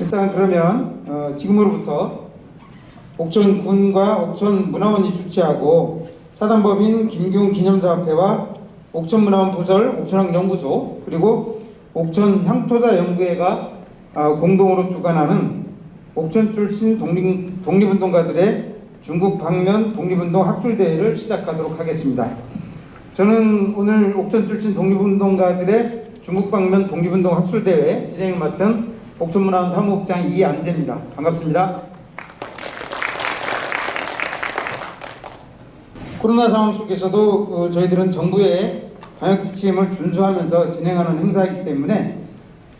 일단 그러면 어, 지금으로부터 옥천군과 옥천문화원이 주최하고 사단법인 김기훈 기념사업회와 옥천문화원 부설 옥천학연구소 그리고 옥천향토사연구회가 아, 공동으로 주관하는 옥천 출신 독립, 독립운동가들의 중국 방면 독립운동 학술대회를 시작하도록 하겠습니다. 저는 오늘 옥천 출신 독립운동가들의 중국 방면 독립운동 학술대회 진행을 맡은 옥천문화원 사무국장 이안재입니다. 반갑습니다. 코로나 상황 속에서도 어, 저희들은 정부의 방역 지침을 준수하면서 진행하는 행사이기 때문에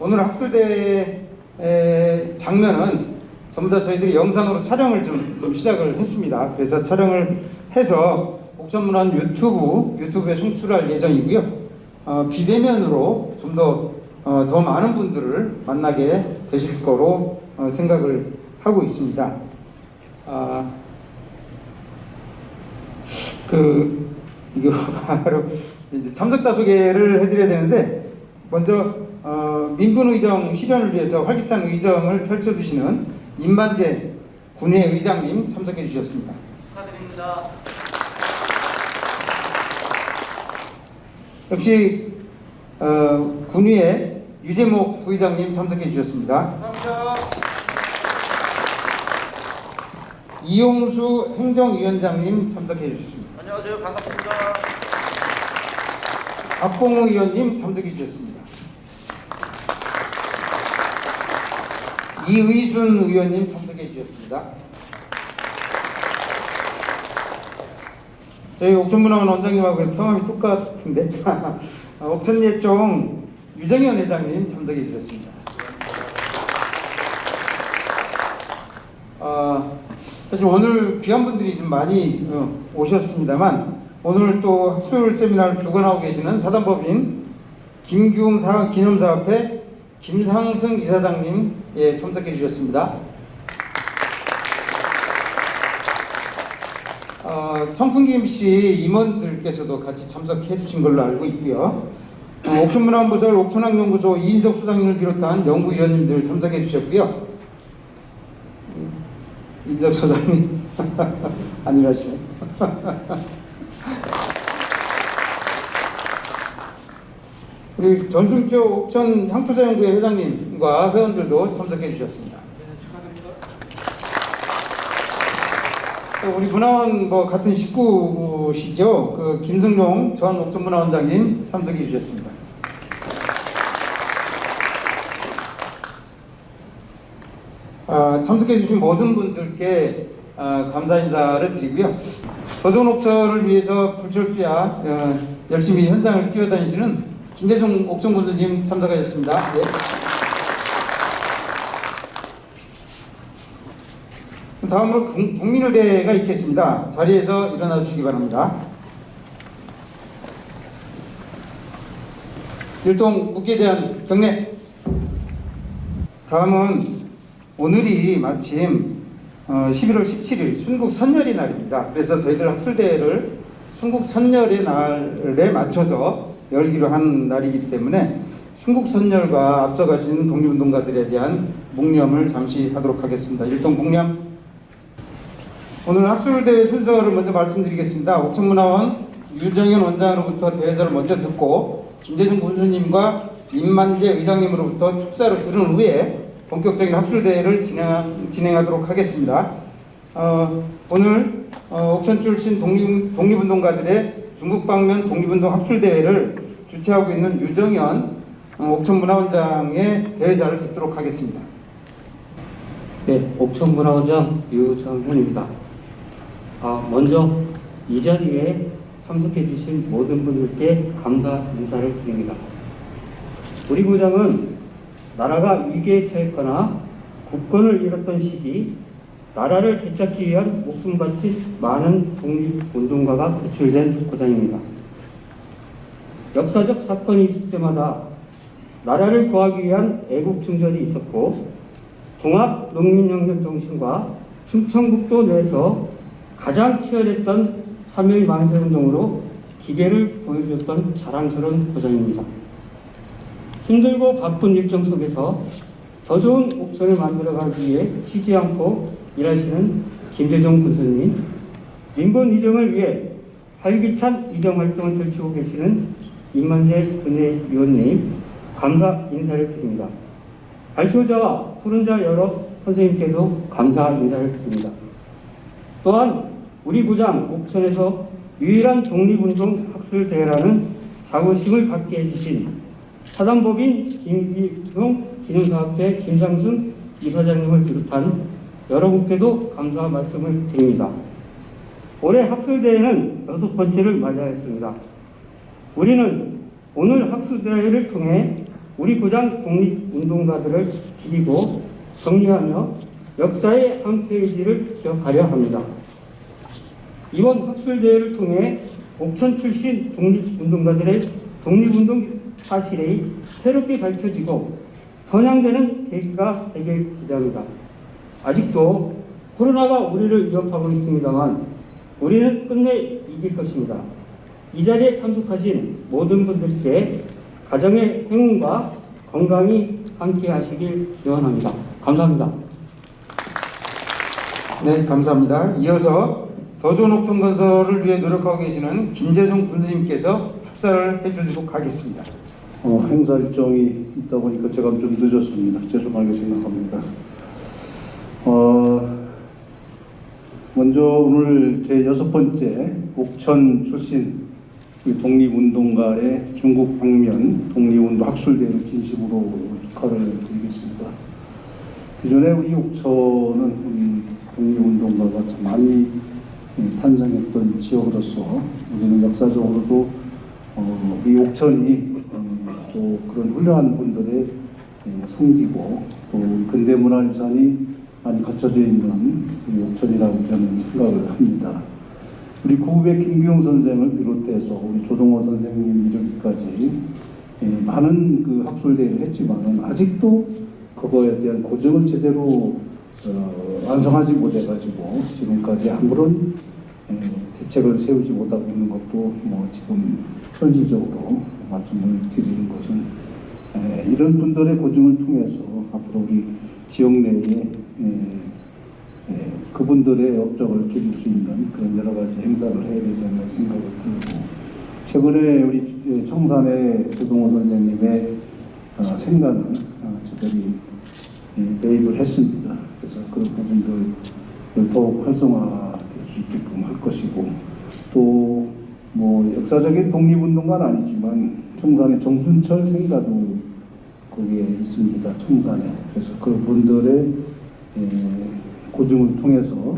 오늘 학술 대회 에, 장면은 전부 다 저희들이 영상으로 촬영을 좀 시작을 했습니다. 그래서 촬영을 해서 옥천문화원 유튜브 유튜브에 송출할 예정이고요. 어, 비대면으로 좀 더 어, 더 많은 분들을 만나게 되실 거로 어, 생각을 하고 있습니다. 아, 그 이거 바로 참석자 소개를 해드려야 되는데 먼저 어, 민분의정 실현을 위해서 활기찬 의정을 펼쳐주시는 임만재 군의 의장님 참석해 주셨습니다. 축하드립니다. 역시 어, 군위의 유재목 부의장님 참석해 주셨습니다. 감사합니다. 이용수 행정위원장님 참석해 주셨습니다. 안녕하세요. 반갑습니다. 박봉우 의원님 참석해 주셨습니다. 이의순 의원님 참석해 주셨습니다. 저희 옥천문화원 원장님하고 성함이 똑같은데 옥천예총 유정현 회장님 참석해 주셨습니다. 아, 사실 오늘 귀한 분들이 좀 많이 어, 오셨습니다만 오늘 또 학술 세미나를 주관하고 계시는 사단법인 김규웅 사, 기념사업회 김상승 이사장님 예, 참석해 주셨습니다. 어, 청풍김 씨 임원들께서도 같이 참석해 주신 걸로 알고 있고요. 어, 옥천문화부설 옥천학연구소 이인석 소장님을 비롯한 연구위원님들 참석해 주셨고요. 인적 소장님 아니라시네. 우리 전준표 옥천 향토자연구회 회장님과 회원들도 참석해 주셨습니다. 또 우리 문화원 뭐 같은 식구시죠. 그 김승용 전 옥천문화원장님 참석해 주셨습니다. 아, 참석해 주신 모든 분들께 아, 감사 인사를 드리고요. 조선 옥천을 위해서 불철주야 어, 열심히 현장을 뛰어다니시는 김대중 옥천군수님 참석하셨습니다. 네. 다음으로 국- 국민의례가 있겠습니다. 자리에서 일어나 주시기 바랍니다. 일동 국기에 대한 경례. 다음은 오늘이 마침 어, 11월 17일 순국 선열의 날입니다. 그래서 저희들 학술대회를 순국 선열의 날에 맞춰서 열기로 한 날이기 때문에 순국 선열과 앞서가신 독립운동가들에 대한 묵념을 잠시 하도록 하겠습니다. 일동 묵념. 오늘 학술대회 순서를 먼저 말씀드리겠습니다. 옥천문화원 유정현 원장으로부터 대회사를 먼저 듣고 김대중 군수님과 임만재 의장님으로부터 축사를 들은 후에 본격적인 학술대회를 진행, 진행 하도록 하겠습니다. 어, 오늘 어, 옥천 출신 독립, 독립운동가들의 중국 방면 독립운동 학술대회를 주최하고 있는 유정현 어, 옥천문화원장의 대회자를 듣도록 하겠습니다. 네, 옥천문화원장 유정훈입니다. 아, 먼저 이 자리에 참석해 주신 모든 분들께 감사 인사를 드립니다. 우리 구장은 나라가 위기에 처했거나 국권을 잃었던 시기 나라를 되찾기 위한 목숨 바친 많은 독립운동가가 배출된 고장입니다. 역사적 사건이 있을 때마다 나라를 구하기 위한 애국 충전이 있었고 동학 농민혁명 정신과 충청북도 내에서 가장 치열했던 3.1 만세운동으로 기계를 보여줬던 자랑스러운 고장입니다. 힘들고 바쁜 일정 속에서 더 좋은 옥천을 만들어가기 위해 쉬지 않고 일하시는 김재정 군수님, 민본 이정을 위해 활기찬 이정 활동을 펼치고 계시는 임만재 군의위원님 감사 인사를 드립니다. 발표자와 토론자 여러 선생님께도 감사 인사를 드립니다. 또한 우리 구장 옥천에서 유일한 독립운동 학술 대회라는 자부심을 갖게 해주신 사단법인 김기동 기능사업회 김상순 이사장님을 비롯한 여러분께도 감사 말씀을 드립니다. 올해 학술대회는 여섯 번째를 맞이하였습니다. 우리는 오늘 학술대회를 통해 우리 구장 독립운동가들을 기리고 정리하며 역사의 한 페이지를 기억하려 합니다. 이번 학술대회를 통해 옥천 출신 독립운동가들의 독립운동 사실이 새롭게 밝혀지고 선양되는 계기가 되길 기대합니다. 아직도 코로나가 우리를 위협하고 있습니다만 우리는 끝내 이길 것입니다. 이 자리에 참석하신 모든 분들께 가정의 행운과 건강이 함께 하시길 기원합니다. 감사합니다. 네, 감사합니다. 이어서 더 좋은 옥천 건설을 위해 노력하고 계시는 김재성 군수님께서 축사를 해주도록 하겠습니다. 어, 행사 일정이 있다 보니까 제가 좀 늦었습니다. 죄송하게 생각합니다. 어, 먼저 오늘 제 여섯 번째 옥천 출신 독립운동가의 중국 방면 독립운동 학술대회를 진심으로 축하를 드리겠습니다. 그 전에 우리 옥천은 우리 독립운동가가 참 많이 예, 탄생했던 지역으로서 우리는 역사적으로도 어, 이 옥천이 어, 또 그런 훌륭한 분들의 예, 성지고 또 우리 근대 문화유산이 많이 갖춰져 있는 이 옥천이라고 저는 생각을 합니다. 우리 구후배 김규용 선생을 비롯해서 우리 조동호 선생님 이르기까지 예, 많은 그 학술대회를 했지만은 아직도 그거에 대한 고정을 제대로 어, 완성하지 못해가지고 지금까지 아무런 예, 대책을 세우지 못하고 있는 것도 뭐 지금 현실적으로 말씀을 드리는 것은 예, 이런 분들의 고증을 통해서 앞으로 우리 지역 내에 예, 예, 그분들의 업적을 기릴 수 있는 그런 여러 가지 행사를 해야 되지 않나 생각이 들고 최근에 우리 예, 청산의 조동호 선생님의 어, 생가는 어, 저들이 예, 매입을 했습니다. 그래서 그런 부분들을 더욱 활성화될 수 있게끔 할 것이고 또 뭐 역사적인 독립운동가는 아니지만 청산의 정순철 생가도 거기에 있습니다. 청산에 그래서 그분들의 예, 고증을 통해서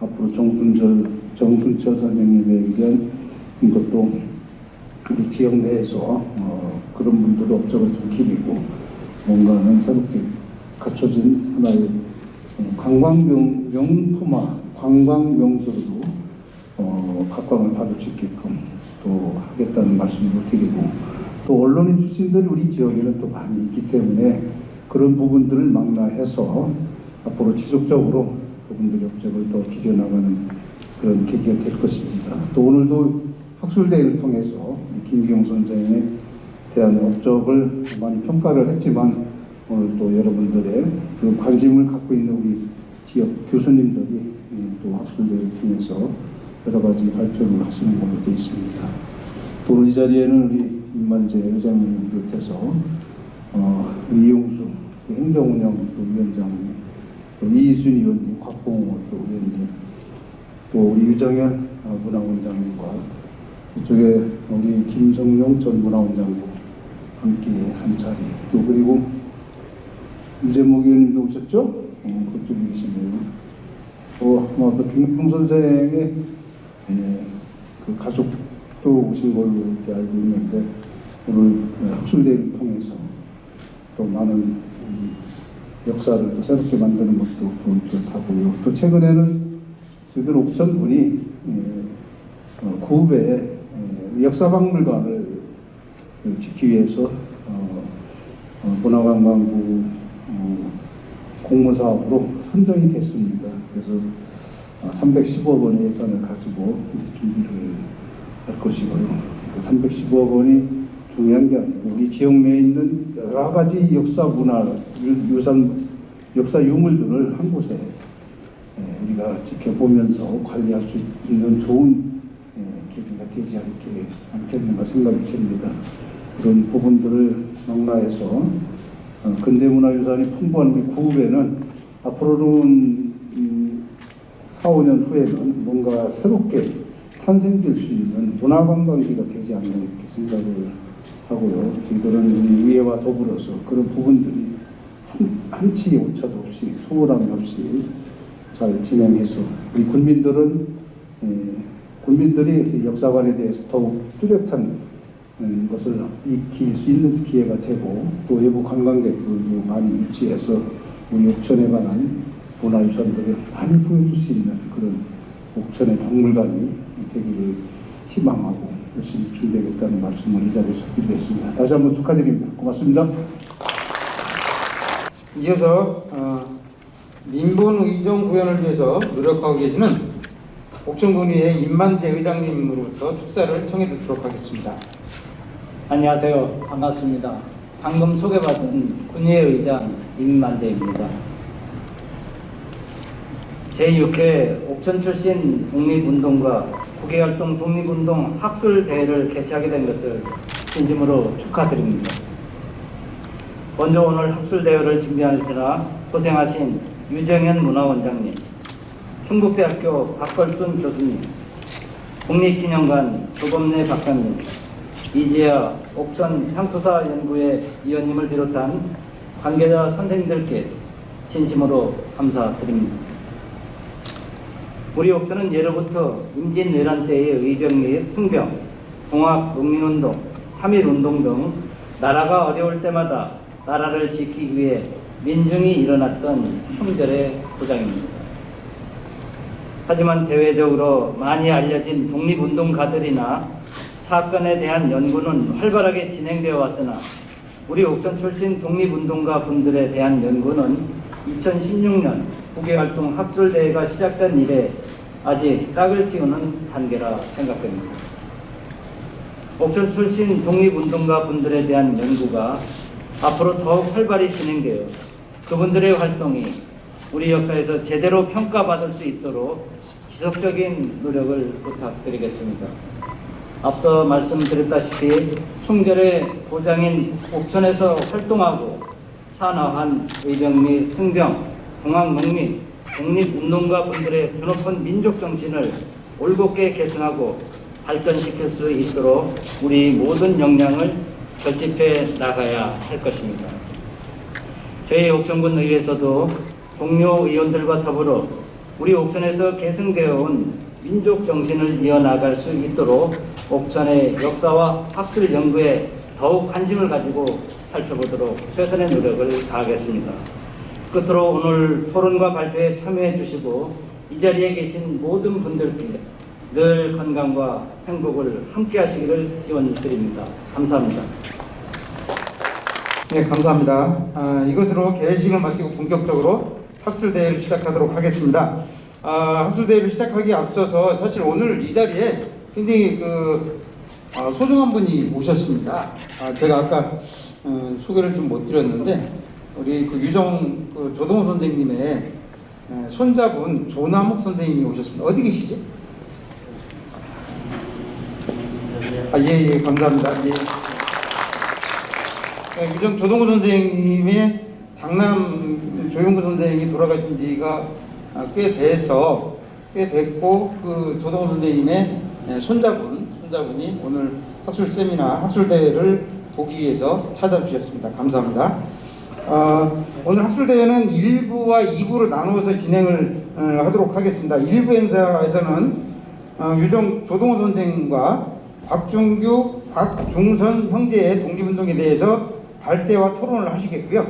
앞으로 정순철 정순철 선생님에 의한 이것도 우리 지역 내에서 어, 그런 분들의 업적을 좀 기리고 뭔가는 새롭게 갖춰진 하나의 예, 관광명 명품화 관광 명소로도 어, 각광을 받을 수 있게끔 또 하겠다는 말씀도 드리고 또 언론인 출신들이 우리 지역에는 또 많이 있기 때문에 그런 부분들을 망라해서 앞으로 지속적으로 그분들의 업적을 더 기려나가는 그런 계기가 될 것입니다. 또 오늘도 학술대회를 통해서 김기용 선생에 대한 업적을 많이 평가를 했지만 오늘 또 여러분들의 그 관심을 갖고 있는 우리 지역 교수님들이 또 학술대회를 통해서 여러 가지 발표를 하시는 걸로 되어 있습니다. 또 오늘 이 자리에는 우리 임만재 회장님을 비롯해서 어, 이용수 또 행정운영 또 위원장님 또 이순 의원님, 곽봉호 또 의원님 또 우리 유정현 어, 문화원장님과 이쪽에 우리 김성용 전 문화원장도 함께 한 자리 또 그리고 유재목 의원님도 오셨죠? 어, 그쪽에 계시네요. 어, 아마 그 김웅 선생의 예, 그 가족도 오신 걸로 이렇게 알고 있는데 오늘 학술대회를 통해서 또 많은 역사를 또 새롭게 만드는 것도 좋은 듯 하고요. 또 최근에는 저희들 옥천군이 예, 어, 구읍에 예, 역사박물관을 짓기 위해서 어, 어, 문화관광부 어, 공모사업으로 선정이 됐습니다. 그래서 310억 원의 예산을 가지고 이제 준비를 할 것이고요. 그 310억 원이 중요한 게 아니고 우리 지역 내에 있는 여러 가지 역사 문화 유- 유산 역사 유물들을 한 곳에 예, 우리가 지켜보면서 관리할 수 있는 좋은 예, 계기가 되지 않게, 않겠는가 생각이 듭니다. 그런 부분들을 망라해서 어, 근대문화유산이 풍부한 우리 구읍에는 앞으로는 음, 4, 5년 후에는 뭔가 새롭게 탄생될 수 있는 문화관광지가 되지 않나 이렇게 생각을 하고요. 저희들은 우리 의회와 더불어서 그런 부분들이 한, 한치 오차도 없이 소홀함이 없이 잘 진행해서 우리 국민들은 에, 국민들이 역사관에 대해서 더욱 뚜렷한 음, 것을 익힐 수 있는 기회가 되고 또 외부 관광객들도 많이 유치해서 우리 옥천에 관한 문화유산들을 많이 보여줄 수 있는 그런 옥천의 박물관이 되기를 희망하고 열심히 준비하겠다는 말씀을 이 자리에서 드리겠습니다. 다시 한번 축하드립니다. 고맙습니다. 이어서 어, 민본 의정 구현을 위해서 노력하고 계시는 옥천군의회 임만재 의장님으로부터 축사를 청해 듣도록 하겠습니다. 안녕하세요. 반갑습니다. 방금 소개받은 군의회 의장 임만재입니다. 제6회 옥천 출신 독립운동가 국외활동 독립운동 학술대회를 개최하게 된 것을 진심으로 축하드립니다. 먼저 오늘 학술대회를 준비하시느라 고생하신 유정현 문화원장님, 충북대학교 박걸순 교수님, 국립기념관 조범래 박사님, 이지아 옥천 향토사 연구회 위원님을 비롯한 관계자 선생님들께 진심으로 감사드립니다. 우리 옥천은 예로부터 임진왜란 때의 의병 및 승병, 동학 농민운동, 3.1운동 등 나라가 어려울 때마다 나라를 지키기 위해 민중이 일어났던 충절의 고장입니다. 하지만 대외적으로 많이 알려진 독립운동가들이나 사건에 대한 연구는 활발하게 진행되어 왔으나 우리 옥천 출신 독립운동가 분들에 대한 연구는 2016년 국외활동 학술대회가 시작된 이래 아직 싹을 틔우는 단계라 생각됩니다. 옥천 출신 독립운동가 분들에 대한 연구가 앞으로 더욱 활발히 진행되어 그분들의 활동이 우리 역사에서 제대로 평가받을 수 있도록 지속적인 노력을 부탁드리겠습니다. 앞서 말씀드렸다시피 충절의 고장인 옥천에서 활동하고 산화한 의병 및 승병, 동학농민, 독립운동가 분들의 드높은 민족 정신을 올곧게 계승하고 발전시킬 수 있도록 우리 모든 역량을 결집해 나가야 할 것입니다. 저희 옥천군 의회에서도 동료 의원들과 더불어 우리 옥천에서 계승되어 온 민족 정신을 이어나갈 수 있도록 옥천의 역사와 학술 연구에 더욱 관심을 가지고 살펴보도록 최선의 노력을 다하겠습니다. 끝으로 오늘 토론과 발표에 참여해 주시고 이 자리에 계신 모든 분들께 늘 건강과 행복을 함께 하시기를 기원드립니다. 감사합니다. 네, 감사합니다. 아, 이것으로 개회식을 마치고 본격적으로 학술대회를 시작하도록 하겠습니다. 아, 학술대회를 시작하기 앞서서 사실 오늘 이 자리에 굉장히 그 아, 소중한 분이 오셨습니다. 아, 제가 아까 어, 소개를 좀 못 드렸는데 우리 그 유정 그 조동호 선생님의 에, 손자분 조남욱 선생님이 오셨습니다. 어디 계시죠? 아, 예, 예, 감사합니다. 예. 네, 유정 조동호 선생님의 장남 조용구 선생이 돌아가신 지가 아, 꽤 돼서 꽤 됐고 그 조동호 선생님의 예, 손자분 손자분이 오늘 학술 세미나 학술 대회를 보기 위해서 찾아주셨습니다. 감사합니다. 어, 오늘 학술 대회는 1부와 2부로 나누어서 진행을 어, 하도록 하겠습니다. 1부 행사에서는 어, 유정 조동호 선생과 박준규, 박중선 형제의 독립운동에 대해서 발제와 토론을 하시겠고요.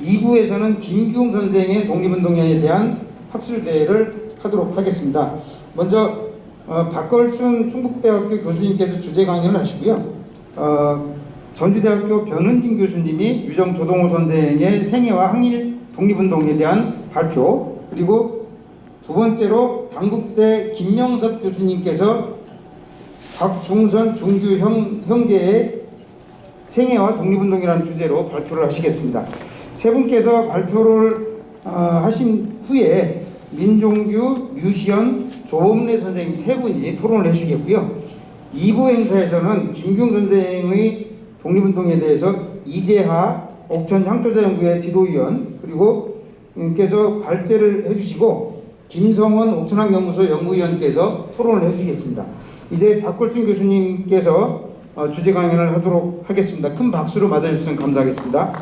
2부에서는 김기웅 선생의 독립운동에 대한 학술대회를 하도록 하겠습니다. 먼저 어, 박걸순 충북대학교 교수님께서 주제 강연을 하시고요. 어, 전주대학교 변은진 교수님이 유정 조동호 선생의 생애와 항일 독립운동에 대한 발표 그리고 두 번째로 당국대 김명섭 교수님께서 박중선 중주 형, 형제의 생애와 독립운동이라는 주제로 발표를 하시겠습니다. 세 분께서 발표를 어, 하신 후에 민종규, 유시연, 조범래 선생님 세 분이 토론을 해주시겠고요. 2부 행사에서는 김균 선생의 독립운동에 대해서 이재하 옥천 향토자연구회 지도위원 그리고 께서 발제를 해주시고 김성원 옥천학연구소 연구위원께서 토론을 해주시겠습니다. 이제 박골순 교수님께서 어, 주제 강연을 하도록 하겠습니다. 큰 박수로 맞아주시면 감사하겠습니다.